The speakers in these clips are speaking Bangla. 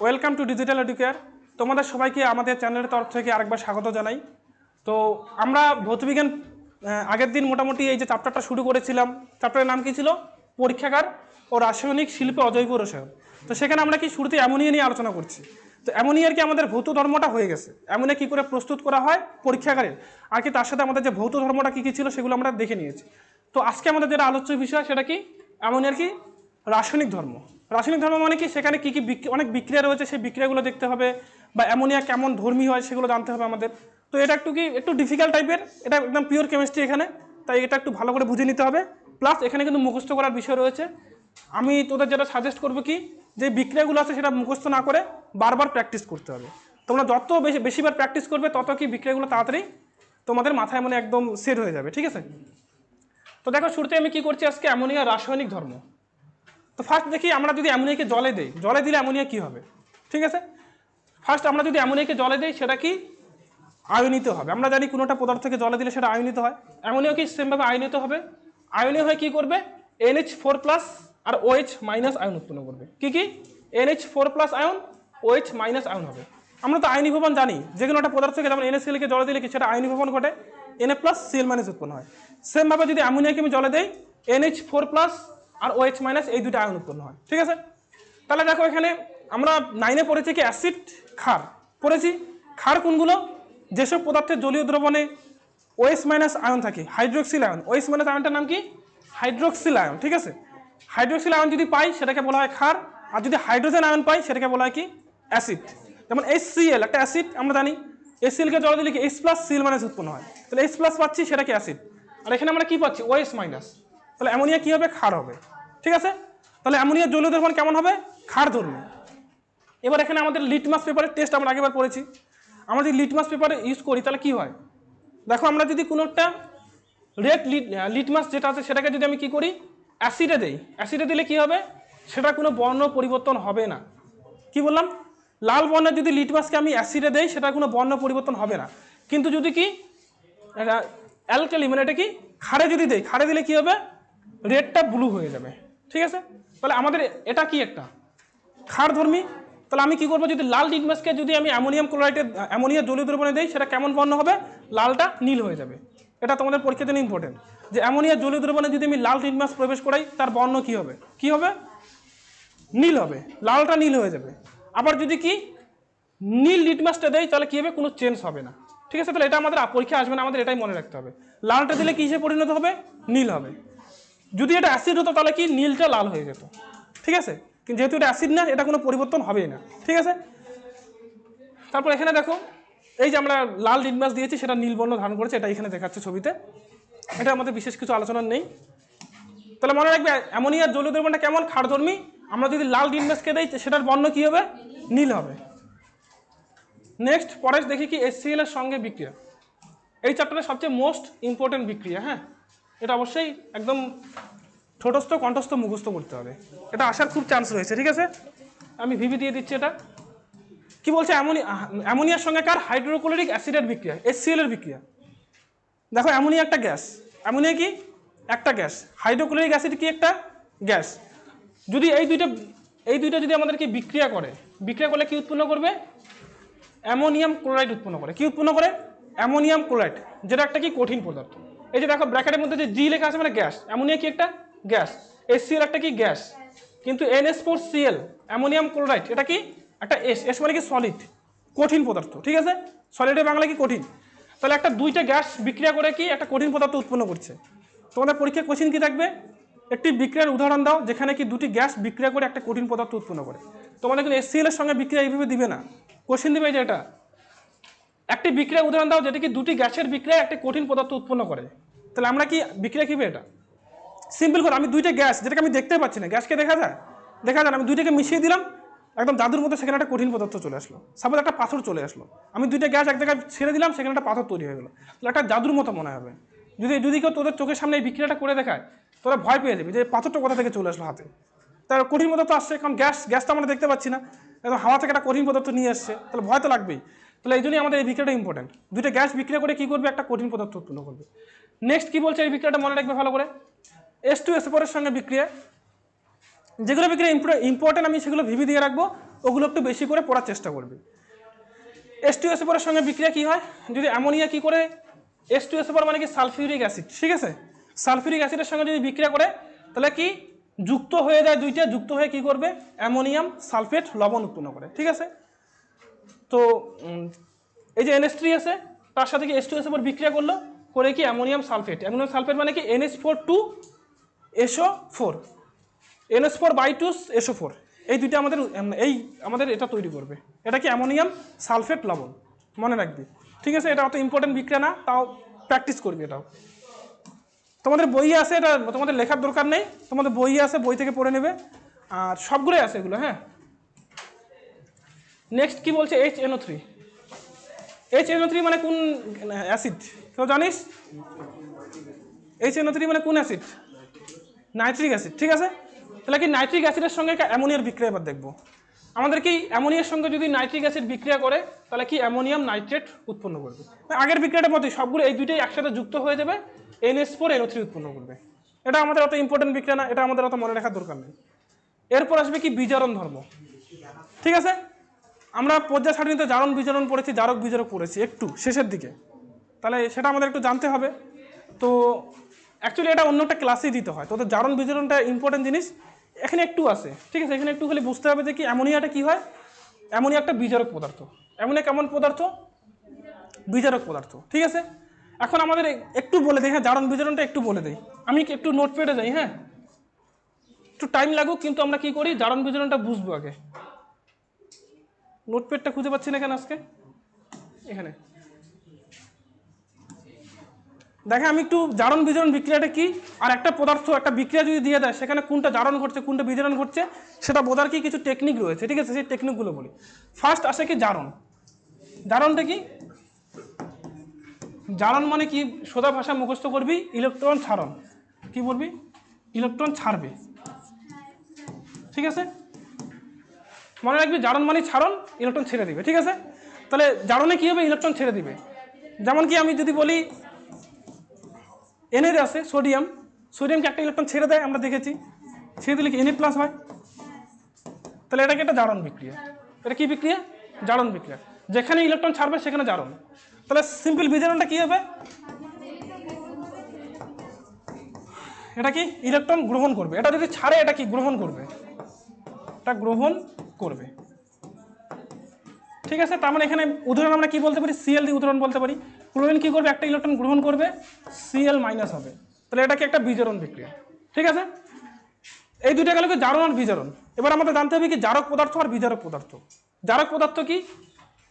ওয়েলকাম টু ডিজিটাল এডুকেয়ার তোমাদের সবাইকে আমাদের চ্যানেলের তরফ থেকে আরেকবার স্বাগত জানাই। তো আমরা ভৌতবিজ্ঞান আগের দিন মোটামুটি এই যে চ্যাপ্টারটা শুরু করেছিলাম চ্যাপ্টারের নাম কি ছিল? পরীক্ষাগার ও রাসায়নিক শিল্পে অজৈব রসায়ন। তো সেখানে আমরা কি শুরুতে অ্যামোনিয়া নিয়ে আলোচনা করছি? তো অ্যামোনিয়ার কি আমাদের ভৌত ধর্মটা হয়ে গেছে? অ্যামোনিয়া কী করে প্রস্তুত করা হয়? পরীক্ষাগারে আর কি তার সাথে আমাদের যে ভৌত ধর্মটা কী কী ছিল সেগুলো আমরা দেখে নিয়েছি। তো আজকে আমাদের যেটা আলোচ্য বিষয় সেটা কি? অ্যামোনিয়ার কি? রাসায়নিক ধর্ম। রাসায়নিক ধর্ম মানে কি? সেখানে কী কী অনেক বিক্রিয়া রয়েছে, সেই বিক্রিয়াগুলো দেখতে হবে বা অ্যামোনিয়া কেমন ধর্মী হয় সেগুলো জানতে হবে আমাদের। তো এটা একটু কি একটু ডিফিকাল্ট টাইপের এটা একদম পিওর কেমিস্ট্রি এখানে, তাই এটা একটু ভালো করে বুঝে নিতে হবে। প্লাস এখানে কিন্তু মুখস্থ করার বিষয় রয়েছে। আমি তোদের যেটা সাজেস্ট করব কি? যে বিক্রিয়াগুলো আছে সেটা মুখস্থ না করে বারবার প্র্যাকটিস করতে হবে। তোমরা যত বেশি বেশিবার প্র্যাকটিস করবে, তত কি বিক্রিয়াগুলো তাড়াতাড়ি তোমাদের মাথায় মনে একদম সেট হয়ে যাবে, ঠিক আছে? তো দেখো শুরুতে আমি কি করছি আজকে? অ্যামোনিয়া রাসায়নিক ধর্ম। তো ফার্স্ট দেখি আমরা যদি অ্যামোনিয়াকে জলে দেই, জলে দিলে অ্যামোনিয়া কী হবে? ঠিক আছে? ফার্স্ট আমরা যদি অ্যামোনিয়াকে জলে দিই, সেটা কি? আয়নিত হবে। আমরা জানি কোনোটা পদার্থকে জলে দিলে সেটা আয়নিত হয়। অ্যামোনিয়া কি সেমভাবে আয়নিত হবে? আয়নীয় হয়ে কি করবে? এনএইচ ফোর প্লাস আর ওএইচ মাইনাস আয়ন উৎপন্ন করবে। কি কি? NH four plus ion OH minus ion হবে। আমরা তো আয়নি ভবন জানি। যে কোনো একটা পদার্থকে যেমন এনএসিএলকে জলে দিলে কি সেটা আয়নি ভবন ঘটে? এনএ প্লাস সিএল মাইনাস উৎপন্ন হয়। সেমভাবে যদি অ্যামোনিয়াকে আমি জলে দেই এনএইচ ফোর প্লাস আর ওএইচ মাইনাস এই দুটো আয়ন উৎপন্ন হয়, ঠিক আছে? তাহলে দেখো এখানে আমরা নাইনে পড়েছি কি অ্যাসিড ক্ষার। পড়েছি? ক্ষার কোনগুলো? যেসব পদার্থের জলীয় দ্রবণে ওএস মাইনাস আয়ন থাকে হাইড্রোক্সিল আয়ন। ওএস মাইনাস আয়নটার নাম কি? হাইড্রোক্সিল আয়ন, ঠিক আছে? হাইড্রোক্সিল আয়ন যদি পাই, সেটাকে বলা হয় ক্ষার। আর যদি হাইড্রোজেন আয়ন পাই, সেটাকে বলা হয় কি? অ্যাসিড যেমন HCl একটা অ্যাসিড আমরা জানি। HCl কে জল দিলে কি? H প্লাস সিএল মাইনাস উৎপন্ন হয়। তাহলে H প্লাস পাচ্ছি, সেটা কি অ্যাসিড আর এখানে আমরা কি পাচ্ছি? ওএস মাইনাস তাহলে অ্যামোনিয়া কী হবে ক্ষার হবে? ঠিক আছে? তাহলে অ্যামোনিয়া জলীয় দ্রবণ কেমন হবে? ক্ষার ধর্মী। এবার এখানে আমাদের লিটমাস পেপারের টেস্ট আমরা আগেবার পড়েছি। আমরা যদি লিটমাস পেপার ইউজ করি, তাহলে কি হয়? দেখো, আমরা যদি কোনো একটা রেড লিট লিটমাস যেটা আছে, সেটাকে যদি আমি কি করি? অ্যাসিডে দেই। অ্যাসিডে দিলে কি হবে? সেটা কোনো বর্ণ পরিবর্তন হবে না। কি বললাম? লাল বর্ণের যদি লিটমাসকে আমি অ্যাসিডে দেই সেটা কোনো বর্ণ পরিবর্তন হবে না। কিন্তু যদি কি অ্যালকালি মানে এটা কি? খাড়ে যদি দেই খাড়ে দিলে কি হবে? রেডটা ব্লু হয়ে যাবে, ঠিক আছে? তাহলে আমাদের এটা কি একটা? ক্ষার ধর্মী তাহলে আমি কি করব? যদি লাল লিটমাসকে যদি আমি অ্যামোনিয়াম ক্লোরাইডে, অ্যামোনিয়া জলীয় দ্রবণে দিই, সেটা কেমন বর্ণ হবে? লালটা নীল হয়ে যাবে। এটা তোমাদের পরীক্ষার জন্য ইম্পর্টেন্ট যে অ্যামোনিয়া জলীয় দ্রবণে যদি আমি লাল লিটমাস প্রবেশ করাই, তার বর্ণ কি হবে? কি হবে? নীল হবে। লালটা নীল হয়ে যাবে। আবার যদি কি? নীল লিটমাসটা দেয় তাহলে কী হবে? কোনো চেঞ্জ হবে না। ঠিক আছে? তাহলে এটা আমাদের পরীক্ষা আসবে না, আমাদের এটাই মনে রাখতে হবে। লালটা দিলে কি হিসেবে পরিণত হবে? নীল হবে। যদি এটা অ্যাসিড হতো তাহলে কি নীলটা লাল হয়ে যেত? ঠিক আছে? কিন্তু যেহেতু এটা অ্যাসিড না, এটা কোনো পরিবর্তন হবেই না। ঠিক আছে? তারপর এখানে দেখো, এই যে আমরা লাল লিটমাস দিয়েছি, সেটা নীল বর্ণ ধারণ করেছে, এটা এখানে দেখাচ্ছে ছবিতে। এটা আমাদের বিশেষ কিছু আলোচনা নেই। তাহলে মনে রাখবে অ্যামোনিয়ার জলীয় দ্রবণটা কেমন? ক্ষারধর্মী। আমরা যদি লাল লিটমাসকে দিই, সেটার বর্ণ কি হবে? নীল হবে। নেক্সট পরে দেখি কি এসসিএল এর সঙ্গে বিক্রিয়া। এই চ্যাপ্টারের সবচেয়ে মোস্ট ইম্পর্টেন্ট বিক্রিয়া হ্যাঁ? এটা অবশ্যই একদম ঠোঁটস্থ, কণ্ঠস্থ, মুখস্থ করতে হবে। এটা আসার খুব চান্স রয়েছে, ঠিক আছে? আমি ভিভি দিয়ে দিচ্ছি এটা। কি বলছে? অ্যামোনিয়া অ্যামোনিয়ার সঙ্গে কার হাইড্রোক্লোরিক অ্যাসিডের বিক্রিয়া? এসসিএল এর বিক্রিয়া। দেখো, অ্যামোনিয়া একটা গ্যাস। অ্যামোনিয়া কি? একটা গ্যাস। হাইড্রোক্লোরিক অ্যাসিড কি একটা? গ্যাস। যদি এই দুইটা এই দুইটা যদি আমাদেরকে বিক্রিয়া করে, বিক্রিয়া করলে কি উৎপন্ন করবে? অ্যামোনিয়াম ক্লোরাইড উৎপন্ন করে। কি উৎপন্ন করে? অ্যামোনিয়াম ক্লোরাইড, যেটা একটা কি কঠিন পদার্থ। এই যে দেখো ব্র্যাকেটের মধ্যে যে জি লেখা আছে মানে গ্যাস, অ্যামোনিয়া কি একটা? গ্যাস। এসসিএল একটা কি? গ্যাস। কিন্তু NH four CL ammonium chloride, এটা কি? একটা এস এস মানে কি? সলিড কঠিন পদার্থ, ঠিক আছে? সলিডের বাংলা কি কঠিন? তাহলে একটা দুইটা গ্যাস বিক্রিয়া করে কি একটা কঠিন পদার্থ উৎপন্ন করছে। তোমাদের পরীক্ষায় কোশ্চিন কি থাকবে? একটি বিক্রিয়ার উদাহরণ দাও, যেখানে কি দুটি গ্যাস বিক্রিয়া করে একটা কঠিন পদার্থ উৎপন্ন করে। তোমাদের কিন্তু এসসিএল সঙ্গে বিক্রিয়া এইভাবে দিবে না। কোশ্চিন দিবে যে এটা একটি বিক্রিয়া উদাহরণ দাও, যেটা কি দুটি গ্যাসের বিক্রিয়া একটি কঠিন পদার্থ উৎপন্ন করে। তাহলে আমরা কি, বিক্রিয়া কিবে এটা? সিম্পল করে, আমি দুইটা গ্যাস, যেটাকে আমি দেখতে পাচ্ছি না, গ্যাসকে দেখা যায়? দেখা যায়, আমি দুইটাকে মিশিয়ে দিলাম, একদম দাদুর মতো সেখানে একটা কঠিন পদার্থ চলে আসলো। সাপোজ একটা পাথর চলে আসলো। আমি দুইটা গ্যাস এক জায়গায় ছেড়ে দিলাম, সেখানে একটা পাথর তৈরি হয়ে গেলো। তাহলে একটা জাদুর মতো মনে হবে। যদি যদি কেউ তোদের চোখের সামনে এই বিক্রিয়াটা করে দেখায়, তোরা ভয় পেয়ে যাবি যে পাথরটা কোথা থেকে চলে আসলো হাতে। তার কঠিন পদার্থ আসছে, কারণ গ্যাস গ্যাসটা আমরা দেখতে পাচ্ছি না। একদম হাওয়া থেকে একটা কঠিন পদার্থ নিয়ে আসছে তাহলে ভয় তো লাগবেই। তাহলে এই জন্যই আমাদের এই বিক্রিয়াটা ইম্পর্টেন্ট দুইটা গ্যাস বিক্রিয়া করে কী করবে? একটা কঠিন পদার্থ উৎপন্ন করবে। নেক্সট কী বলছে? এই বিক্রিয়াটা মনে রাখবে ভালো করে। এস টু এস ফোরের সঙ্গে বিক্রিয়া। যেগুলো বিক্রিয়া ইম্পর্টেন্ট আমি সেগুলো ভিভি দিয়ে রাখব। ওগুলো একটু বেশি করে পড়ার চেষ্টা করবে। এস টু এসএফারের সঙ্গে বিক্রিয়া কী হয়? যদি অ্যামোনিয়া কী করে? এস টু এসএফার মানে কি সালফিউরিক অ্যাসিড, ঠিক আছে? সালফিউরিক অ্যাসিডের সঙ্গে যদি বিক্রিয়া করে, তাহলে কি? যুক্ত হয়ে যায় দুইটা, যুক্ত হয়ে কি করবে? অ্যামোনিয়াম সালফেট লবণ উৎপন্ন করে, ঠিক আছে? তো এই যে এনএস থ্রি আছে, তার সাথে কি এস টু এস এসএফার বিক্রিয়া করল? করে কি অ্যামোনিয়াম সালফেট। অ্যামোনিয়াম সালফেট মানে কি NH four two SO four NH four by two SO four এই দুইটা আমাদের এই আমাদের এটা তৈরি করবে। এটা কি অ্যামোনিয়াম সালফেট লবণ? মনে রাখবি। ঠিক আছে? এটা অত ইম্পর্টেন্ট বিক্রিয়া না, তাও প্র্যাকটিস করবি এটাও। তোমাদের বই আছে এটা, তোমাদের লেখার দরকার নেই। তোমাদের বই আছে, বই থেকে পড়ে নেবে। আর সবগুলোই আছে এগুলো হ্যাঁ? নেক্সট কি বলছে? H NO three H NO three মানে কোন অ্যাসিড কেউ জানিস? এইচ এনও থ্রি মানে কোন অ্যাসিড নাইট্রিক অ্যাসিড ঠিক আছে? তাহলে কি নাইট্রিক অ্যাসিডের সঙ্গে অ্যামোনিয়ার বিক্রিয়া এবার দেখব। আমাদের কি অ্যামোনিয়ার সঙ্গে যদি নাইট্রিক অ্যাসিড বিক্রিয়া করে, তাহলে কি অ্যামোনিয়াম নাইট্রেট উৎপন্ন করবে? আগের বিক্রিয়াটার মতোই সবগুলো এই দুইটাই একসাথে যুক্ত হয়ে যাবে এনএস ফোর এনও থ্রি উৎপন্ন করবে। এটা আমাদের অত ইম্পর্টেন্ট বিক্রিয়া না, এটা আমাদের অত মনে রাখার দরকার নেই। এরপর আসবে কি বিজারণ ধর্ম। ঠিক আছে? আমরা পর্যায় সারণীতে জারণ বিচরণ পড়েছি জারক বিজারক পড়েছি একটু শেষের দিকে। তাহলে সেটা আমাদের একটু জানতে হবে। তো অ্যাকচুয়ালি এটা অন্য একটা ক্লাসেই দিতে হয়। তো জারণ বিচরণটা ইম্পর্টেন্ট জিনিস। এখানে একটু আছে, ঠিক আছে? এখানে একটু খালি বুঝতে হবে যে কি অ্যামোনিয়াটা কী হয়। অ্যামোনিয়া একটা বিজারক পদার্থ। অ্যামোনিয়া কেমন পদার্থ? বিজারক পদার্থ, ঠিক আছে? এখন আমাদের একটু বলে দিই হ্যাঁ জারণ বিজারণটা একটু বলে দিই। আমি একটু নোট পেটে যাই হ্যাঁ? একটু টাইম লাগুক, কিন্তু আমরা কি করি? জারণ বিজারণটা বুঝব আগে। নোটপ্যাডটা খুঁজে পাচ্ছি না কেন আজকে? এখানে। দেখে আমি একটু জারণ বিজারণ বিক্রিয়াটা কি? আর একটা পদার্থ, একটা বিক্রিয়া যদি দিয়ে দেয়, সেখানে কোনটা জারণ ঘটছে, কোনটা বিজারণ ঘটছে, সেটা বোঝার কি কিছু টেকনিক রয়েছে? ঠিক আছে, সেই টেকনিকগুলো বলি। ফার্স্ট আসে কি জারণ? জারণটা কি? জারণ মানে কি? সোজা ভাষা মুখস্থ করবি ইলেকট্রন ছাড়ন। কি বলবি? ইলেকট্রন ছাড়বে। ঠিক আছে? মনে রাখবি জারণ মানে ছাড়ন ইলেকট্রন ছেড়ে দিবে, ঠিক আছে? তাহলে জারণে কী হবে? ইলেকট্রন ছেড়ে দিবে। যেমন কি আমি যদি বলি এনের আছে সোডিয়াম সোডিয়ামকে একটা ইলেকট্রন ছেড়ে দেয়, আমরা দেখেছি। ছেড়ে দিলে কি এনএ প্লাস হয়? তাহলে এটাকে একটা জারণ বিক্রিয়া। এটা কি বিক্রিয়া? জারণ বিক্রিয়া। যেখানে ইলেকট্রন ছাড়বে, সেখানে জারণ। তাহলে সিম্পল বিজারণটা কী হবে? এটা কি? ইলেকট্রন গ্রহণ করবে। এটা যদি ছাড়ে, এটা কি? গ্রহণ করবে। এটা গ্রহণ করবে। ঠিক আছে, তার মানে এখানে উদাহরণ আমরা কি বলতে পারি? সিএল দিয়ে উদাহরণ বলতে পারি। ক্লোরিন কি করবে? একটা ইলেকট্রন গ্রহণ করবে সিএল মাইনাস হবে। তাহলে এটা কি একটা বিজারণ বিক্রিয়া? ঠিক আছে? এই দুটো গেল কি? জারণ আর বিজারণ। এবার আমাদের জানতে হবে কি, জারক পদার্থ আর বিজারক পদার্থ। জারক পদার্থ কি?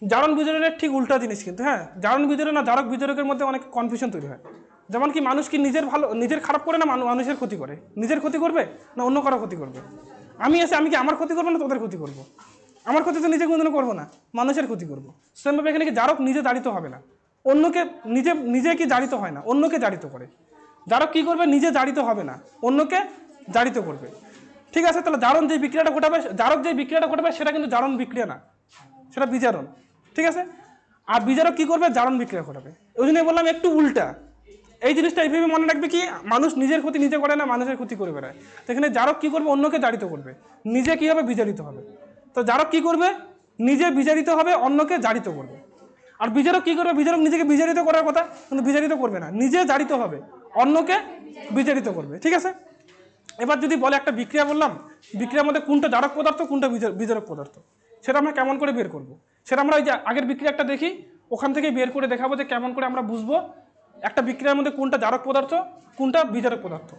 জারণ বিজারণের ঠিক উল্টা জিনিস কিন্তু হ্যাঁ? জারণ বিজারণ আর জারক বিজারকের মধ্যে অনেক কনফিউশন তৈরি হয়। যেমন কি, মানুষ কি নিজের ভালো, নিজের খারাপ করে না মানুষের ক্ষতি করে? নিজের ক্ষতি করবে না অন্য কারও ক্ষতি করবে? আমি এসে, আমি কি আমার ক্ষতি করব না তোদের ক্ষতি করব? আমার ক্ষতি তো নিজে কোনোদিনও করব না, মানুষের ক্ষতি করব। সেমভাবে এখানে কি জারক নিজে জারিত হবে না? অন্যকে নিজে নিজে কি জারিত হয় না? অন্যকে জারিত করে। জারক কি করবে? নিজে জারিত হবে না। অন্যকে জারিত করবে। ঠিক আছে, তাহলে জারণ যে বিক্রিয়াটা ঘটাবে জারক যে বিক্রিয়াটা ঘটাবে, সেটা কিন্তু জারণ বিক্রিয়া না। সেটা বিজারণ। ঠিক আছে? আর বিজারক কি করবে? জারণ বিক্রিয়া ঘটাবে। ওই জন্য বললাম একটু উল্টা। এই জিনিসটা এইভাবে মনে রাখবে কি, মানুষ নিজের ক্ষতি নিজে করে না, মানুষের ক্ষতি করে বেড়ায়। তো এখানে কি করবে, অন্যকে জারিত করবে। নিজে কি হবে বিজারিত হবে? তো জারক কী করবে, নিজে বিজারিত হবে, অন্যকে জারিত করবে। আর বিচারক কী করবে? বিচারক নিজেকে বিচারিত করার কথা, কিন্তু বিচারিত করবে না। নিজে জারিত হবে, অন্যকে বিচারিত করবে। ঠিক আছে? এবার যদি বলে একটা বিক্রিয়া বললাম, বিক্রিয়ার মধ্যে কোনটা জারক পদার্থ, কোনটা বিজার- বিজারক পদার্থ? সেটা আমরা কেমন করে বের করব? সেটা আমরা ওই যে আগের বিক্রিয়াটা দেখি, ওখান থেকে বের করে দেখাবো যে কেমন করে আমরা বুঝব একটা বিক্রিয়ার মধ্যে কোনটা জারক পদার্থ, কোনটা বিজারক পদার্থ।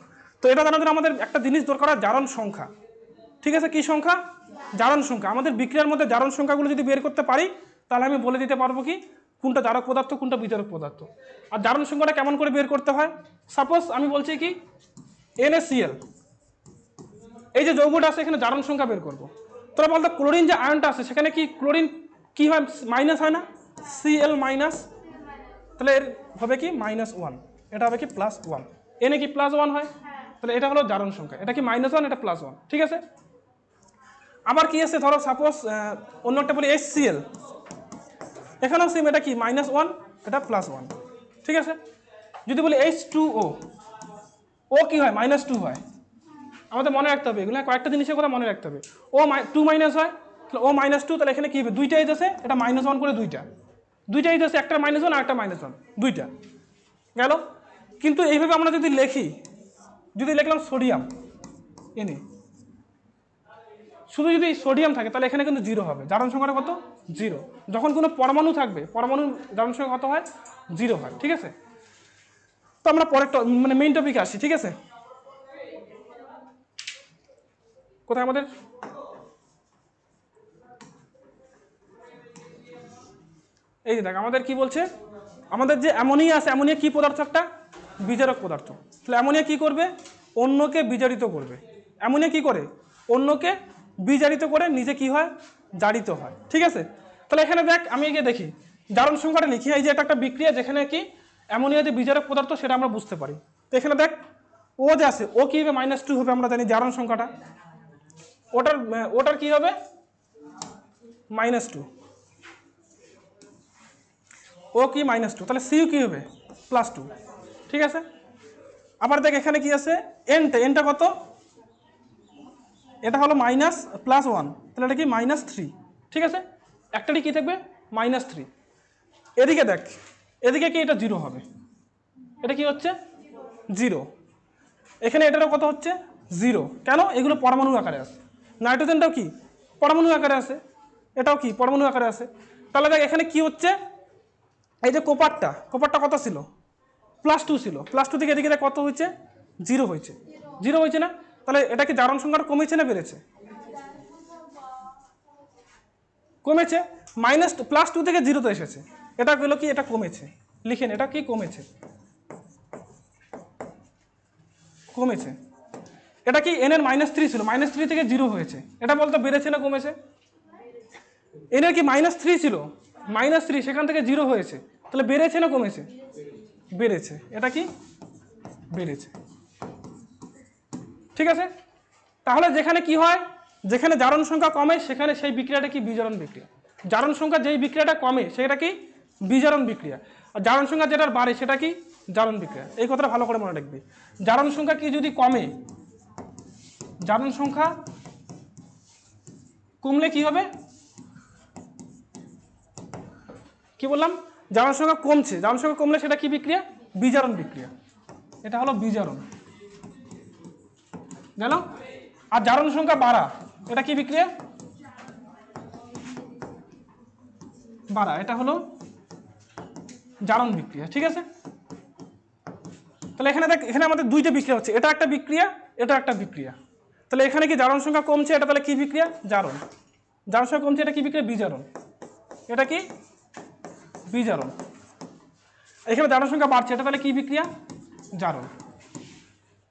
তো এটা জানার জন্য আমাদের একটা জিনিস দরকার হয় জারণ সংখ্যা। ঠিক আছে, কি সংখ্যা? জারণ সংখ্যা। আমাদের বিক্রিয়ার মধ্যে জারণ সংখ্যাগুলো যদি বের করতে পারি, তাহলে আমি বলে দিতে পারব কি, কোনটা জারক পদার্থ, কোনটা বিজারক পদার্থ। আর জারণ সংখ্যাটা কেমন করে বের করতে হয়? সাপোজ আমি বলছি কি এনএসিএল এই যে যৌগটা আছে, এখানে জারণ সংখ্যা বের করব। তোরা বলতো ক্লোরিন যে আয়নটা আছে, সেখানে কি ক্লোরিন কি হয়, মাইনাস হয় না? সিএল মাইনাস তাহলে এর হবে কি মাইনাস ওয়ান এটা হবে কি প্লাস ওয়ান এনে কি প্লাস ওয়ান হয়? তাহলে এটা হলো জারণ সংখ্যা। এটা কি মাইনাস ওয়ান এটা প্লাস ওয়ান ঠিক আছে? আবার কি আছে? ধরো সাপোজ অন্য একটা বলি এসসিএল এখানেও সেম এটা কি মাইনাস ওয়ান এটা প্লাস ওয়ান ঠিক আছে? যদি বলি এইচ টু ও ও কি হয়? মাইনাস টু হয়। আমাদের মনে রাখতে হবে, এগুলো কয়েকটা জিনিসের কথা মনে রাখতে হবে। ও টু মাইনাস হয়, তাহলে ও মাইনাস টু তাহলে এখানে কী হবে? দুইটা এইচ আছে এটা মাইনাস ওয়ান করে দুইটা। দুইটা এইচ আছে একটা মাইনাস ওয়ান একটা মাইনাস ওয়ান দুইটা। গেল? কিন্তু এইভাবে আমরা যদি লিখি, যদি লিখলাম সোডিয়াম এনে শুধু যদি সোডিয়াম থাকে, তাহলে এখানে কিন্তু জিরো হবে। জারণ সংখ্যাটা কত? জিরো যখন কোনো পরমাণু থাকবে, পরমাণু জারণ সংখ্যা কত হয়? জিরো হয়, ঠিক আছে? তো আমরা পরের মানে মেইন টপিকে আসি, ঠিক আছে? কোথায় আমাদের? এই যে দেখ, আমাদের কি বলছে? আমাদের যে অ্যামোনিয়া আছে, অ্যামোনিয়া কি পদার্থ একটা বিজারক পদার্থ। তাহলে অ্যামোনিয়া কি করবে? অন্যকে বিজারিত করবে। অ্যামোনিয়া কি করে? অন্যকে বিজারিত করে নিজে কি হয়? জারিত হয়। ঠিক আছে? তাহলে এখানে দেখ, আমি এগিয়ে দেখি। জারণ সংখ্যাটা লিখি। এই যে এটা একটা বিক্রিয়া যেখানে কি অ্যামোনিয়া যে বিজারক পদার্থ, সেটা আমরা বুঝতে পারি। তো এখানে দেখ, ও যে আছে, ও কি হবে? মাইনাস টু হবে, আমরা জানি জারণ সংখ্যাটা। ওটার ওটার কি হবে? মাইনাস টু ও কি মাইনাস টু তাহলে সিউ কি হবে? প্লাস টু ঠিক আছে? আবার দেখ, এখানে কি আছে? এনটা এনটা কত? এটা হলো মাইনাস প্লাস ওয়ান তাহলে এটা কি? মাইনাস থ্রি ঠিক আছে? একটারই কি থাকবে? মাইনাস থ্রি এদিকে দেখ, এদিকে কি এটা জিরো হবে? এটা কি হচ্ছে? জিরো এখানে এটারও কত হচ্ছে? জিরো কেন? এগুলো পরমাণু আকারে আছে। নাইট্রোজেনটাও কি? পরমাণু আকারে আছে। এটাও কি? পরমাণু আকারে আছে। তাহলে দেখ, এখানে কি হচ্ছে? এই যে কোপারটা কোপারটা কত ছিল? প্লাস টু ছিল। প্লাস টু থেকে এদিকে কত হয়েছে? জিরো হয়েছে। জিরো হয়েছে না? তাহলে এটা কি জারণ সংখ্যাটা কমেছে না বেড়েছে? কমেছে। মাইনাস প্লাস টু থেকে জিরোতে এসেছে। এটা গেলো কি? এটা কমেছে। লিখেন, এটা কি কমেছে? কমেছে। এটা কি? এন এর মাইনাস থ্রি ছিল। মাইনাস থ্রি থেকে জিরো হয়েছে। এটা বলতো বেড়েছে না কমেছে? এনের কি মাইনাস থ্রি ছিল? মাইনাস থ্রি সেখান থেকে জিরো হয়েছে। তাহলে বেড়েছে না কমেছে? বেড়েছে। এটা কি? বেড়েছে। ঠিক আছে? তাহলে যেখানে কি হয়? যেখানে জারণ সংখ্যা কমে, সেখানে সেই বিক্রিয়াটা কি? বিজারণ বিক্রিয়া। জারণ সংখ্যা যেই বিক্রিয়াটা কমে, সেটা কি? বিজারণ বিক্রিয়া। আর জারণ সংখ্যা যেটা বাড়ে, সেটা কি? জারণ বিক্রিয়া। এই কথাটা ভালো করে মনে রাখবি। জারণ সংখ্যা কি যদি কমে, জারণ সংখ্যা কমলে কি হবে? কি বললাম? জারণ সংখ্যা কমছে। জারণ সংখ্যা কমলে সেটা কি বিক্রিয়া? বিজারণ বিক্রিয়া। এটা হলো বিজারণ। গেল? আর জারণ সংখ্যা বাড়া, এটা কি বিক্রিয়া? বাড়া, এটা হলো জারণ বিক্রিয়া, ঠিক আছে? তাহলে এখানে দেখ, এখানে আমাদের দুইটা বিক্রিয়া হচ্ছে। এটা একটা বিক্রিয়া, এটা একটা বিক্রিয়া। তাহলে এখানে কি জারণ সংখ্যা কমছে, এটা তাহলে কি বিক্রিয়া? জারণ। জারণ সংখ্যা কমছে, এটা কি বিক্রিয়া? বিজারণ। এটা কি? বিজারণ। এখানে জারণ সংখ্যা বাড়ছে, এটা তাহলে কি বিক্রিয়া? জারণ।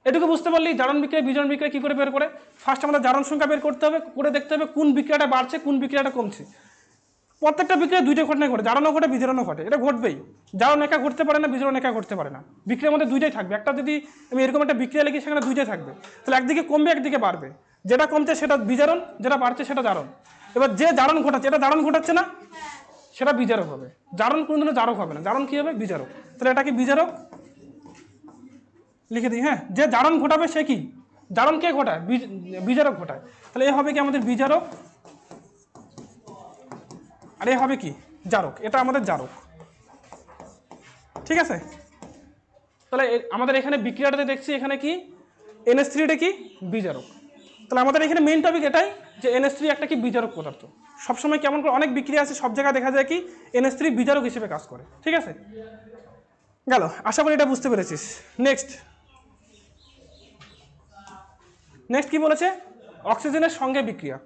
এটুকু বুঝতে পারলি, জারণ বিক্রিয়া, বিজারণ বিক্রিয়া কী করে বের করে? ফার্স্ট আমাদের জারণ সংখ্যা বের করতে হবে, করে দেখতে হবে কোন বিক্রিয়াটা বাড়ছে, কোন বিক্রিয়াটা কমছে। প্রত্যেকটা বিক্রিয়া দুইটা ঘটনা ঘটে, জারণও ঘটে, বিজারণও ঘটে, এটা ঘটবেই। জারণ একা ঘটতে পারে না, বিজারণ একা ঘটতে পারে না। বিক্রিয়ার মধ্যে দুইটাই থাকবে, একটা যদি আমি এরকম একটা বিক্রিয়া লিখি, সেখানে দুইটাই থাকবে। তাহলে একদিকে কমবে, একদিকে বাড়বে। যেটা কমছে সেটা বিজারণ, যেটা বাড়ছে সেটা জারণ। এবার যে জারণ ঘটাচ্ছে, এটা জারণ ঘটাচ্ছে না? সেটা বিচারক হবে। জারণ কোনোদিনও জারক হবে না। জারণ কী হবে? বিচারক তাহলে এটা কি বিজারক লিখে দিই হ্যাঁ? যে জারণ ঘটাবে সে কি? জারণ কে ঘটায়? বিচারক ঘটায়। তাহলে এ হবে কি আমাদের বিজারক? আর এ হবে কি? জারক। এটা আমাদের জারক। ঠিক আছে? তাহলে আমাদের এখানে বিক্রিয়াটাতে দেখছি এখানে কি? এনএস থ্রিটা কি? বিজারক। তাহলে আমাদের এখানে মেন টপিক এটাই যে এনএস থ্রি একটা কি বিজারক পদার্থ। সবসময় কেমন করে অনেক বিক্রিয়া আছে, সব জায়গায় দেখা যায় কি এনএস থ্রি বিজারক হিসেবে কাজ করে, ঠিক আছে? গেল, আশা করি এটা বুঝতে পেরেছিস। নেক্সট নেক্সট কি বলেছে? অক্সিজেনের সঙ্গে বিক্রিয়া।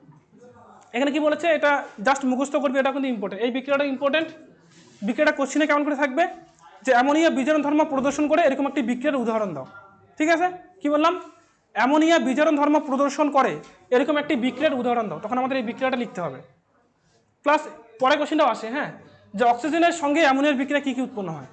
এখানে কি বলেছে? এটা জাস্ট মুখস্থ করবে, এটা কিন্তু ইম্পর্টেন্ট এই বিক্রিয়াটা ইম্পর্টেন্ট বিক্রিয়াটা কোশ্চিনে কেমন করে থাকবে? যে অ্যামোনিয়া বিজারণ ধর্ম প্রদর্শন করে এরকম একটি বিক্রিয়ার উদাহরণ দাও। ঠিক আছে? কি বললাম? অ্যামোনিয়া বিজারণ ধর্ম প্রদর্শন করে, এরকম একটি বিক্রিয়ার উদাহরণ দাও। তখন আমাদের এই বিক্রিয়াটা লিখতে হবে। প্লাস পরে কোশ্চেনটাও আসে হ্যাঁ? যে অক্সিজেনের সঙ্গে অ্যামোনিয়ার বিক্রিয়া কী কী উৎপন্ন হয়?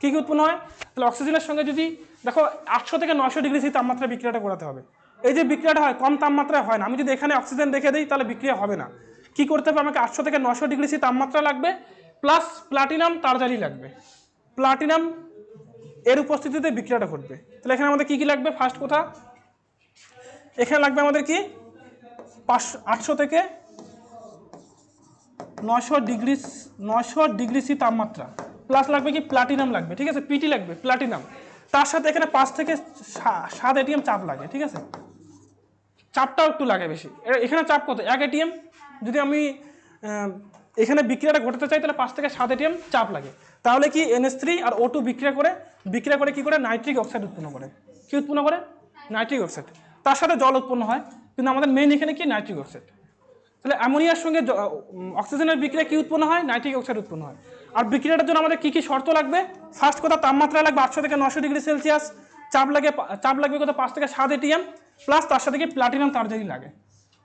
কী কী উৎপন্ন হয়? তাহলে অক্সিজেনের সঙ্গে যদি, দেখো, আটশো থেকে নশো ডিগ্রি সি তাপমাত্রা বিক্রিয়াটা করাতে হবে। এই যে বিক্রিয়াটা হয়, কম তাপমাত্রায় হয় না। আমি যদি এখানে অক্সিজেন রেখে দিই, তাহলে বিক্রিয়া হবে না। কি করতে হবে? আমাকে আটশো থেকে নশো ডিগ্রি সি তাপমাত্রা লাগবে প্লাস প্লাটিনাম তারজালি লাগবে। প্লাটিনাম এর উপস্থিতিতে বিক্রিয়াটা ঘটবে। তাহলে এখানে আমাদের কী কী লাগবে? ফার্স্ট কথা এখানে লাগবে আমাদের কি? পাঁচশো, আটশো থেকে নশো ডিগ্রি নশো ডিগ্রি সি তাপমাত্রা। প্লাস লাগবে কি? প্লাটিনাম লাগবে, ঠিক আছে? পিটি লাগবে প্লাটিনাম তার সাথে এখানে পাঁচ থেকে সাত এটিএম চাপ লাগে, ঠিক আছে? চাপটাও একটু লাগে বেশি। এখানে চাপ কত? এক এটিএম যদি আমি এখানে বিক্রিয়াটা ঘটাতে চাই, তাহলে পাঁচ থেকে সাত এটিএম চাপ লাগে। তাহলে কি এনএস থ্রি আর ও টু বিক্রিয়া করে বিক্রিয়া করে কি করে? নাইট্রিক অক্সাইড উৎপন্ন করে। কি উৎপন্ন করে? নাইট্রিক অক্সাইড তার সাথে জল উৎপন্ন হয়, কিন্তু আমাদের মেইন এখানে কি? নাইট্রিক অক্সাইড তাহলে অ্যামোনিয়ার সঙ্গে অক্সিজেনের বিক্রিয়া কি উৎপন্ন হয়? নাইট্রিক অক্সাইড উৎপন্ন হয়। আর বিক্রিয়াটার জন্য আমাদের কী কী শর্ত লাগবে? ফার্স্ট কথা, তাপমাত্রা লাগবে আটশো থেকে নশো ডিগ্রি সেলসিয়াস। চাপ লাগে চাপ লাগবে কত পাঁচ থেকে সাত এটিএম প্লাস তার সাথে কি প্লাটিনাম তারজারি লাগে।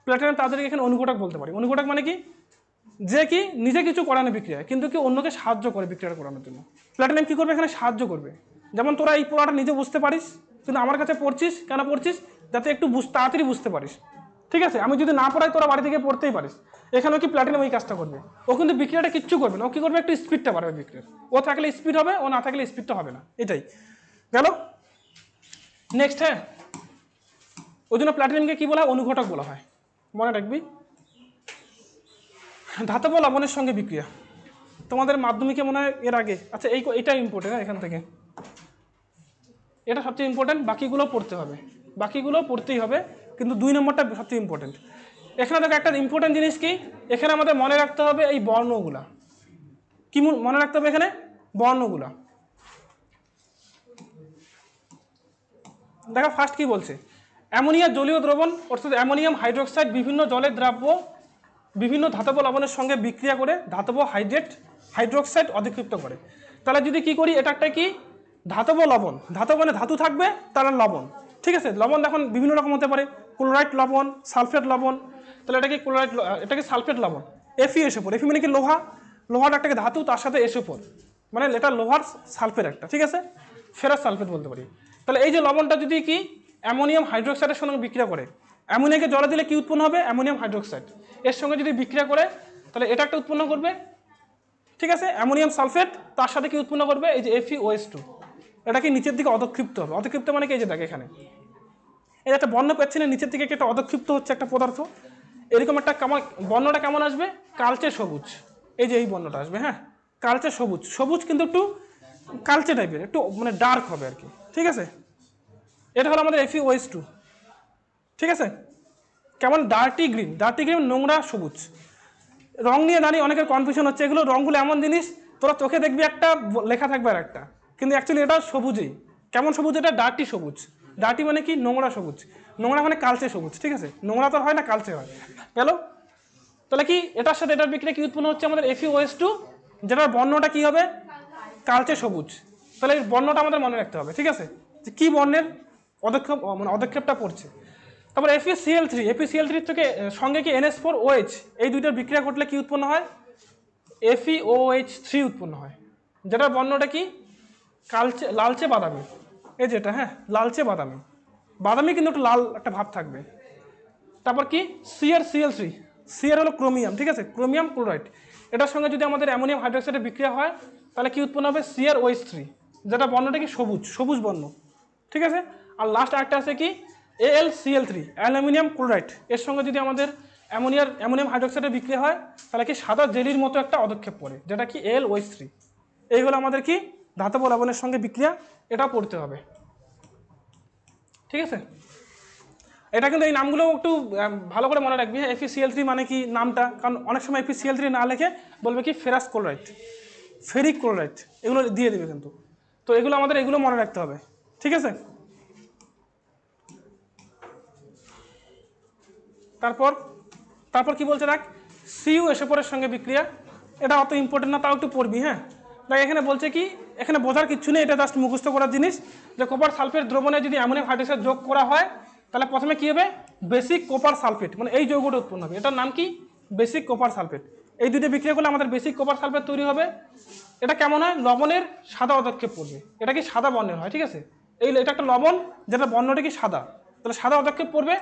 প্লাটিনাম তারজারি এখানে অনুঘটক বলতে পারি। অনুঘটক মানে কি? যে কি নিজে কিছু করে না বিক্রিয়া, কিন্তু কি অন্যকে সাহায্য করে বিক্রিয়াটা করানোর জন্য। প্লাটিনাম কী করবে? এখানে সাহায্য করবে। যেমন তোরা এই পড়াটা নিজে বুঝতে পারিস, কিন্তু আমার কাছে পড়ছিস, কেন পড়ছিস? যাতে একটু বুঝ- তাড়াতাড়ি বুঝতে পারিস। ঠিক আছে? আমি যদি না পড়াই তোরা বাড়ি থেকে পড়তেই পারিস। এখানেও কি প্লাটিনাম এই কাজটা করবে? ও কিন্তু বিক্রিয়াটা কিচ্ছু করবে না। ও কী করবে? একটু স্পিডটা বাড়বে বিক্রিয়ার। ও থাকলে স্পিড হবে, ও না থাকলে স্পিডটা হবে না। এটাই। গেল? নেক্সট হ্যাঁ। ওই জন্য প্লাটিনামকে কী বলা হয়? অনুঘটক বলা হয়। মনে রাখবি? ধাতব লবণের সঙ্গে বিক্রিয়া। তোমাদের মাধ্যমিকে মনে হয় এর আগে। আচ্ছা এই এটা ইম্পর্টেন্ট এখান থেকে। এটা সবচেয়ে ইম্পর্টেন্ট বাকিগুলো পড়তে হবে। বাকিগুলো পড়তেই হবে, কিন্তু দুই নম্বরটা সবচেয়ে ইম্পর্টেন্ট এখানে দেখো একটা ইম্পর্টেন্ট জিনিস কি? এখানে আমাদের মনে রাখতে হবে এই বর্ণগুলা। কি মনে রাখতে হবে এখানে? বর্ণগুলা। দেখো ফার্স্ট কি বলছে? অ্যামোনিয়া জলীয় দ্রবণ, অর্থাৎ অ্যামোনিয়াম হাইড্রোক্সাইড বিভিন্ন জলের দ্রাব্য, বিভিন্ন ধাতব লবণের সঙ্গে বিক্রিয়া করে ধাতব হাইড্রেট হাইড্রোক্সাইড অধিক্ষিপ্ত করে। তাহলে যদি কি করি, এটা একটা কি? ধাতব লবণ। ধাতব মানে ধাতু থাকবে, তার লবণ। ঠিক আছে, লবণ এখন বিভিন্ন রকম হতে পারে ক্লোরাইড লবণ সালফেট লবণ, তাহলে এটা কি ক্লোরাইড এটা কি সালফেট লবণ এফি এসে পর এফি মানে কি লোহা? লোহাটা একটা কি ধাতু, তার সাথে এসে পর মানে এটা লোহার সালফেট একটা, ঠিক আছে? ফেরাস সালফেট বলতে পারি। তাহলে এই যে লবণটা যদি কি? অ্যামোনিয়াম হাইড্রোক্সাইডের সঙ্গে বিক্রিয়া করে। অ্যামোনিয়াকে জলে দিলে কি উৎপন্ন হবে? Ammonium hydroxide. এর সঙ্গে যদি বিক্রিয়া করে, তাহলে এটা একটা উৎপন্ন করবে। ঠিক আছে? অ্যামোনিয়াম সালফেট, তার সাথে কি উৎপন্ন করবে? এই যে এফি ওএস টু এটা কি নিচের দিকে অধক্ষিপ্ত হবে। অধক্ষিপ্ত মানে কি? যে দেখে এখানে। যে একটা বর্ণ পাচ্ছি না নিচের দিকে একটা অধক্ষিপ্ত হচ্ছে একটা পদার্থ। এরকম একটা কেমন বর্ণটা কেমন আসবে? কালচে সবুজ। এই যে এই বর্ণটা আসবে হ্যাঁ? কালচে সবুজ। সবুজ কিন্তু একটু কালচে টাইপের, একটু মানে ডার্ক হবে আর কি। ঠিক আছে? এটা হলো আমাদের এফি ওয়েস টু ঠিক আছে? কেমন? ডার্টি গ্রিন ডার্টি গ্রিন নোংরা সবুজ। রং নিয়ে দাঁড়িয়ে অনেকের কনফিউশন হচ্ছে। এগুলো রংগুলো এমন জিনিস, তোরা চোখে দেখবি একটা লেখা থাকবে আর একটা কিন্তু অ্যাকচুয়ালি এটা সবুজেই। কেমন সবুজ? এটা ডার্টি সবুজ। ডার্টি মানে কি? নোংরা সবুজ। নোংরা মানে কালচে সবুজ, ঠিক আছে? নোংরা তো হয় না, কালচে হয়। গেল? তাহলে কি এটার সাথে এটার বিক্রিয়া কি উৎপন্ন হচ্ছে আমাদের এফি ওএস টু যেটার বর্ণটা কি হবে? কালচে সবুজ। তাহলে এই বর্ণটা আমাদের মনে রাখতে হবে, ঠিক আছে? যে কী বর্ণের অদক্ষেপ মানে অদক্ষেপটা পড়ছে? তারপর এফিসিএল থ্রি এফিসিএল থ্রির থেকে সঙ্গে কি এনএস ফোর ওএইচ এই দুইটার বিক্রিয়া ঘটলে কি উৎপন্ন হয়? এফিওএইচ থ্রি উৎপন্ন হয়। যেটার বর্ণটা কি? কালচে, লালচে বাদামি। এই যেটা হ্যাঁ লালচে বাদামি। বাদামি কিন্তু একটু লাল একটা ভাব থাকবে। তারপর কি? সিয়ার, সিএল থ্রি। সিয়ার হলো ক্রোমিয়াম, ঠিক আছে? Chromium chloride. এটার সঙ্গে যদি আমাদের অ্যামোনিয়াম হাইড্রোক্সাইডের বিক্রিয়া হয়, তাহলে কি উৎপন্ন হবে? সিয়ার ওইচ থ্রি। যেটা বর্ণটা কি? সবুজ সবুজ বর্ণ। ঠিক আছে? আর লাস্ট একটা আছে কি? L CL three, aluminium chloride. এর সঙ্গে যদি আমাদের অ্যামোনিয়ার, অ্যামোনিয়াম হাইড্রোক্সাইডের বিক্রিয়া হয়, তাহলে কি সাদা জেলির মতো একটা পদক্ষেপ পড়ে, যেটা কি এল ওইচ থ্রি। এই হলো আমাদের কি? ধাতব লবণের সঙ্গে বিক্রিয়া, এটা পড়তে হবে। ঠিক আছে? এটা কিন্তু এই নামগুলো একটু ভালো করে মনে রাখবি। এফিসিএল থ্রি মানে কি নামটা? কারণ অনেক সময় এফিসিএল থ্রি না লেখে বলবে কি ফেরাস ক্লোরাইড ফেরিক ক্লোরাইড এগুলো দিয়ে দেবে কিন্তু। তো এগুলো আমাদের, এগুলো মনে রাখতে হবে। ঠিক আছে? তারপর তারপর কি বলছে দেখ? সিইউ এসোপরের সঙ্গে বিক্রিয়া, এটা অত ইম্পর্টেন্ট না, তাও একটু পড়বি হ্যাঁ? দেখ এখানে বলছে কি, এখানে বোঝার কিচ্ছু নেই, এটা জাস্ট মুখস্থ করার জিনিস। যে কপার সালফেট দ্রবণে যদি অ্যামোনিয়াম হাইড্রোক্সাইড যোগ করা হয়, তাহলে প্রথমে কী হবে? বেসিক কোপার সালফেট মানে এই যৌগটা উৎপন্ন হবে। এটার নাম কি? বেসিক কোপার সালফেট এই দুটো বিক্রিয়া করলে আমাদের বেসিক কোপার সালফেট তৈরি হবে। এটা কেমন হয়? লবণের সাদা পদক্ষেপ পড়বে। এটা কি সাদা বর্ণের হয়, ঠিক আছে? এই এটা একটা লবণ, যেটা বর্ণটা কি সাদা। তাহলে সাদা পদক্ষেপ পড়বে।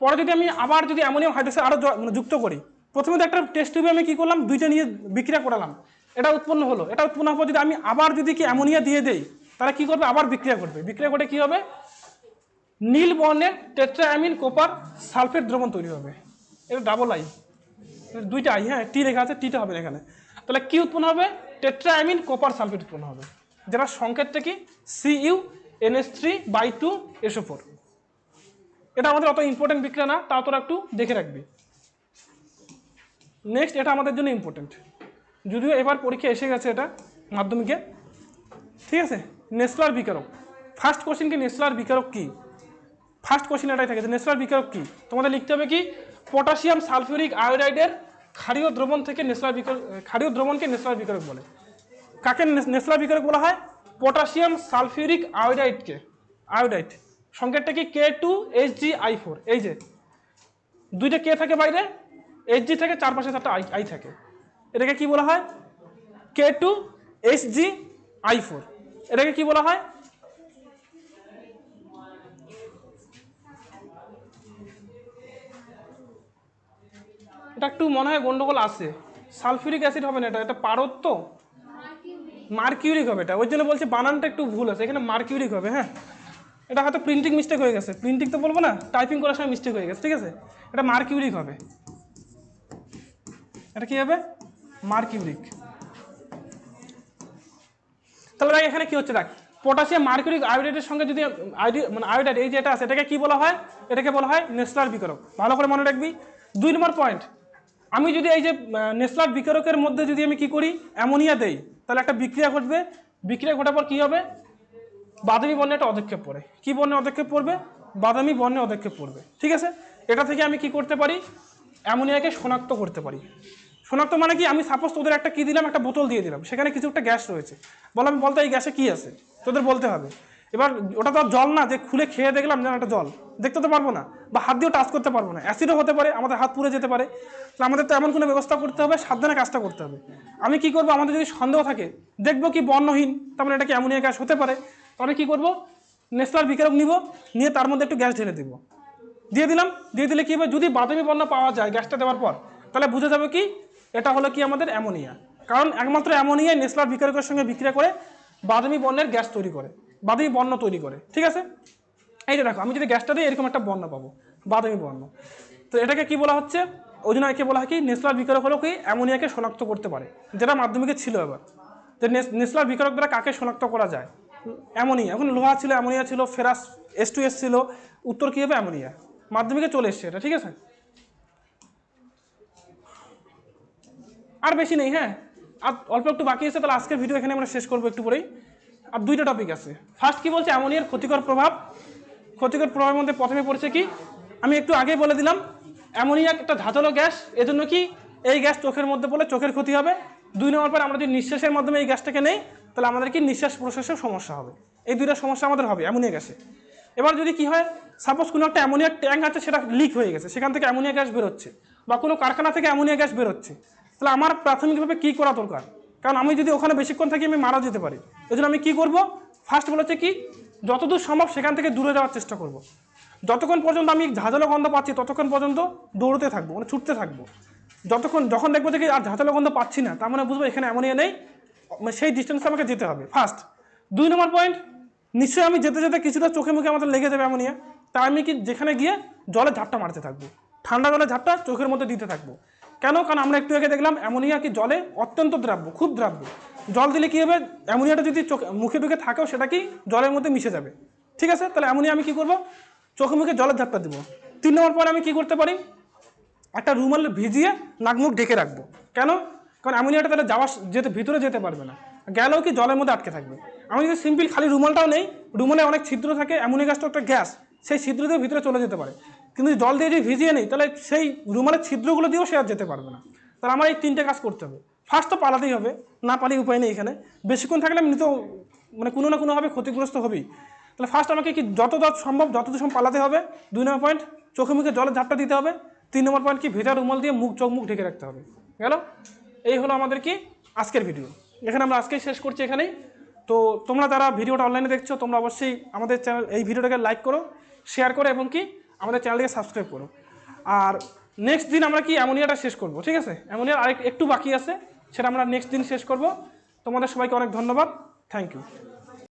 পরে যদি আমি আবার যদি অ্যামোনিয়াম হাইড্রোক্সাইড আরও যুক্ত করি, প্রথমে তো একটা টেস্ট টিউবে আমি কী করলাম? দুইটা নিয়ে বিক্রিয়া করালাম। এটা উৎপন্ন হলো। এটা উৎপন্ন হওয়ার যদি আমি আবার যদি কি অ্যামোনিয়া দিয়ে দেই তাহলে কী করবে? আবার বিক্রিয়া করবে। বিক্রিয়া করে কী হবে? নীল বর্ণের টেট্রাঅ্যামিন কোপার সালফেট দ্রবণ তৈরি হবে। এটা ডাবল আই দুইটা আই হ্যাঁ টি লেখা আছে টিটা হবে এখানে। তাহলে কি উৎপন্ন হবে? টেট্রাঅ্যামিন কোপার সালফেট উৎপন্ন হবে। যেটা সংকেতটা কি? C U NH three by two SO four এটা আমাদের অত ইম্পর্টেন্ট বিক্রিয়া না তাও তোরা একটু দেখে রাখবি। নেক্সট এটা আমাদের জন্য ইম্পর্টেন্ট যদিও এবার পরীক্ষা এসে গেছে এটা মাধ্যমিকে। ঠিক আছে? নেসলার বিকারক ফার্স্ট কোশ্চেন কি? নেসলার বিকারক কি? ফার্স্ট কোশ্চেন এটাই থাকে যে নেসলার বিকারক কি? তোমাদের লিখতে হবে কি? পটাশিয়াম সালফিউরিক আয়োডাইডের ক্ষারীয় দ্রবণ থেকে নেসলার বিকারক ক্ষারীয় দ্রবণকে নেসলার বিকারক বলে। কাকে নেস- নেসলার বিকারক বলা হয়? পটাশিয়াম সালফিউরিক আয়োডাইডকে আয়োডাইড সংকেতটা কি? K two H G I four এই যে। দুইটা কে থাকে বাইরে এইচ জি থেকে, চারপাশে চারটা আই আই থাকে। এটাকে কি বলা হয়? K two H G I four এটাকে কি বলা হয়? এটা একটু মনে হয় গন্ডগোল আছে। সালফিউরিক অ্যাসিড হবে না এটা এটা পারদ তো? মার্কিউরিক হবে এটা। ওই জন্য বলছি বানানটা একটু ভুল আছে, এখানে মার্কিউরিক হবে হ্যাঁ? এটা হয়তো প্রিন্টিং মিস্টেক হয়ে গেছে। প্রিন্টিং তো বলব না টাইপিং করার সময় মিস্টেক হয়ে গেছে, ঠিক আছে? এটা মার্কিউরিক হবে। এটা কি হবে? মার্কিউরিক তাহলে দেখ এখানে কি হচ্ছে দেখ, পটাশিয়াম মার্কিউরিক আয়োডাইডের সঙ্গে যদি মানে আয়োডাইড, এই যেটা আছে, এটাকে কি বলা হয়? এটাকে বলা হয় নেসলার বিকারক। ভালো করে মনে রাখবি। দুই নম্বর পয়েন্ট আমি যদি এই যে নেসলার বিকারকের মধ্যে যদি আমি কি করি? অ্যামোনিয়া দেই, তাহলে একটা বিক্রিয়া ঘটবে। বিক্রিয়া ঘটার পর কি হবে? বাদামি বর্ণে একটা অদক্ষেপ পড়ে। কি বর্ণে অদক্ষেপ পড়বে? বাদামি বর্ণে অদক্ষেপ পড়বে। ঠিক আছে? এটা থেকে আমি কি করতে পারি? অ্যামোনিয়াকে শনাক্ত করতে পারি। শনাক্ত মানে কি, আমি সাপোজ তোদের একটা কি দিলাম, একটা বোতল দিয়ে দিলাম। সেখানে কিছু একটা গ্যাস রয়েছে। বললাম বলতে এই গ্যাসে কি আছে? তোদের বলতে হবে। এবার ওটা তো জল না, যে খুলে খেয়ে দেখলাম যেন একটা জল। দেখতে তো পারব না, বা হাত দিয়েও টাচ করতে পারব না। অ্যাসিডও হতে পারে, আমাদের হাত পুড়ে যেতে পারে। তাহলে আমাদের তো এমন কোনো ব্যবস্থা করতে হবে, সাবধানে কাজটা করতে হবে। আমি কি করব? আমাদের যদি সন্দেহ থাকে, দেখব কি বর্ণহীন, তার মানে এটা কি অ্যামোনিয়া গ্যাস হতে পারে। তাহলে কি করব? নেসলার বিকারক নিব, নিয়ে তার মধ্যে একটু গ্যাস ঢেলে দিব। দিয়ে দিলাম, দিয়ে দিলে কী হবে? যদি বাদামি বর্ণ পাওয়া যায় গ্যাসটা দেওয়ার পর, তাহলে বুঝে যাবে কি এটা হলো কি আমাদের অ্যামোনিয়া। কারণ একমাত্র অ্যামোনিয়া নেসলার বিকারকের সঙ্গে বিক্রিয়া করে বাদামি বর্ণের গ্যাস তৈরি করে, বাদামি বর্ণ তৈরি করে, ঠিক আছে? এই যে দেখো, আমি যদি গ্যাসটা দিই, এরকম একটা বর্ণ পাবো, বাদামি বর্ণ। তো এটাকে কি বলা হচ্ছে? ওই জন্য একে বলা হয় কি? নেসলার বিকারক হলো কি? অ্যামোনিয়াকে শনাক্ত করতে পারে, যেটা মাধ্যমিকে ছিল এবার। যে নেস- নেসলার বিকারক দ্বারা কাকে শনাক্ত করা যায়? অ্যামোনিয়া। এখন লোহা ছিল, অ্যামোনিয়া ছিল, ফেরাস এস টু এস ছিল, উত্তর কী হবে অ্যামোনিয়া। মাধ্যমিকে চলে এসছে এটা, ঠিক আছে? আর বেশি নেই হ্যাঁ? আর অল্প একটু বাকি আছে, তাহলে আজকের ভিডিও এখানে আমরা শেষ করব একটু পরেই। আর দুইটা টপিক আছে। ফার্স্ট কি বলছে? অ্যামোনিয়ার ক্ষতিকর প্রভাব। ক্ষতিকর প্রভাবের মধ্যে প্রথমে পড়ছে কি? আমি একটু আগেই বলে দিলাম, অ্যামোনিয়া একটা ধাতলো গ্যাস, এজন্য কি এই গ্যাস চোখের মধ্যে পড়লে চোখের ক্ষতি হবে। দুই নম্বর পর আমরা যদি নিঃশ্বাসের মাধ্যমে এই গ্যাসটাকে নেই, তাহলে আমাদের কি নিঃশ্বাস প্রশ্বাসের সমস্যা হবে। এই দুইটা সমস্যা আমাদের হবে, অ্যামোনিয়া গ্যাসে। এবার যদি কি হয় সাপোজ কোনো একটা অ্যামোনিয়ার ট্যাঙ্ক আছে, সেটা লিক হয়ে গেছে, সেখান থেকে অ্যামোনিয়া গ্যাস বেরোচ্ছে, বা কোনো কারখানা থেকে অ্যামোনিয়া গ্যাস বেরোচ্ছে। তাহলে আমার প্রাথমিকভাবে কী করা দরকার? কারণ আমি যদি ওখানে বেশিক্ষণ থাকি, আমি মারা যেতে পারি। এই আমি কী করব? ফার্স্ট বলেছে কি, যতদূর সম্ভব সেখান থেকে দূরে যাওয়ার চেষ্টা করব। যতক্ষণ পর্যন্ত আমি ঝাঁঝালো গন্ধ পাচ্ছি, ততক্ষণ পর্যন্ত দৌড়তে থাকব মানে ছুটতে থাকব। যতক্ষণ, যখন দেখব যে আর ঝাঁঝালো গন্ধ পাচ্ছি না, তার মানে বুঝব এখানে অ্যামোনিয়া নেই মানে সেই ডিস্টেন্সে আমাকে যেতে হবে। ফার্স্ট দুই নম্বর পয়েন্ট নিশ্চয়ই আমি যেতে যেতে কিছুটা চোখে মুখে আমাদের লেগে যাবে অ্যামোনিয়া তাই আমি কি যেখানে গিয়ে জলে ঝাপটা মারতে থাকব। ঠান্ডা জলে ঝাপটা চোখের মধ্যে দিতে থাকব। কেন? কারণ আমরা একটু আগে দেখলাম অ্যামোনিয়া কি জলে অত্যন্ত দ্রাব্য, খুব দ্রাব্য। জল দিলে কী হবে? অ্যামোনিয়াটা যদি চোখে, মুখে ঢুকে থাকেও সেটা কি জলের মধ্যে মিশে যাবে। ঠিক আছে? তাহলে অ্যামোনিয়া আমি কি করব? চোখে মুখে জলের ঝাপটা দিব। তিন নম্বর পর আমি কি করতে পারি? একটা রুমাল ভিজিয়ে নাক মুখ ঢেকে রাখব। কেন? কারণ অ্যামোনিয়াটা তাহলে যাওয়া যেতে, ভিতরে যেতে পারবে না। গেলেও কি জলের মধ্যে আটকে থাকবে। আমি যদি সিম্পল খালি রুমালটাও নেই, রুমালে অনেক ছিদ্র থাকে, অ্যামোনিয়া গ্যাসটা একটা গ্যাস, সেই ছিদ্র দিয়ে ভিতরে চলে যেতে পারে। কিন্তু জল দিয়ে যদি ভিজিয়ে নেই, তাহলে সেই রুমালের ছিদ্রগুলো দিয়েও সে আর যেতে পারবে না। তাহলে আমার এই তিনটে কাজ করতে হবে। ফার্স্ট তো পালাতেই হবে, না পালিয়ে উপায় নেই এখানে। বেশিক্ষণ থাকলে আমি তো মানে কোনো না কোনোভাবে ক্ষতিগ্রস্ত হবেই। তাহলে ফার্স্ট আমাকে কি যত যত সম্ভব যতদূর সম্ভব পালাতে হবে। দুই নম্বর পয়েন্ট চোখে মুখে জলের ঝাপটা দিতে হবে। তিন নম্বর পয়েন্ট কি ভেজা রুমাল দিয়ে মুখ, চোখ, মুখ ঢেকে রাখতে হবে। গেল? এই হলো আমাদের কি আজকের ভিডিও এখানে আমরা আজকেই শেষ করছি এখানেই। তো তোমরা যারা ভিডিওটা অনলাইনে দেখছ, তোমরা অবশ্যই আমাদের চ্যানেল এই ভিডিওটাকে লাইক করো শেয়ার করো এবং কি আমাদের চ্যানেলটিকে সাবস্ক্রাইব করো। আর নেক্সট দিন আমরা কি অ্যামোনিয়াটা শেষ করব, ঠিক আছে? অ্যামোনিয়ার আরেক একটু বাকি আছে, সেটা আমরা নেক্সট দিন শেষ করব। তোমাদের সবাইকে অনেক ধন্যবাদ। Thank you